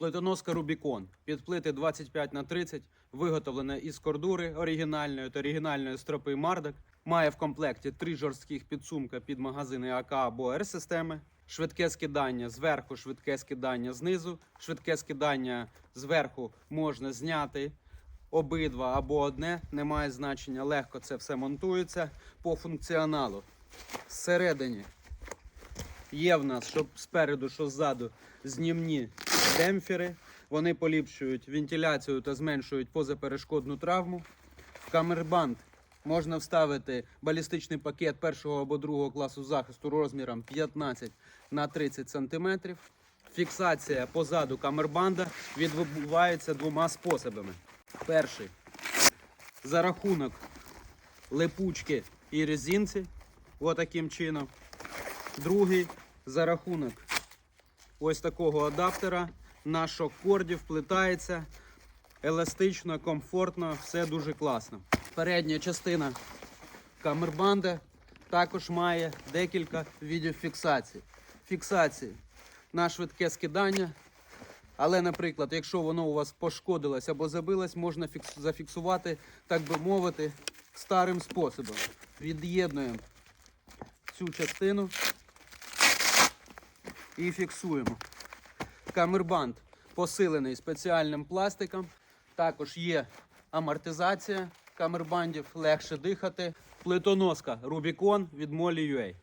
Плитоноска Рубікон під плити 25 на 30 виготовлена із кордури оригінальної та оригінальної стропи Мардак. Має в комплекті три жорстких підсумка під магазини АК або Р-системи. Швидке скидання зверху, швидке скидання знизу. Швидке скидання зверху можна зняти обидва або одне, немає значення. Легко це все монтується по функціоналу. Зсередині Є в нас, що спереду, що ззаду, знімні демпфери. Вони поліпшують вентиляцію та зменшують позаперешкодну травму. В камербанд можна вставити балістичний пакет першого або другого класу захисту розміром 15 на 30 см. Фіксація позаду камербанда відбувається двома способами. Перший за рахунок липучки і резинці, отаким чином. Другий за рахунок ось такого адаптера на шок корді вплітається еластично, комфортно, все дуже класно. Передня частина камербанда також має декілька видів фіксації. Фіксації на швидке скидання. Але, наприклад, якщо воно у вас пошкодилось або забилось, можна фікс- зафіксувати, так би мовити, старим способом. Від'єднуємо цю частину і фіксуємо. Камербанд посилений спеціальним пластиком. Також є амортизація камербандів, легше дихати. Плитоноска Rubicon від Molly UA.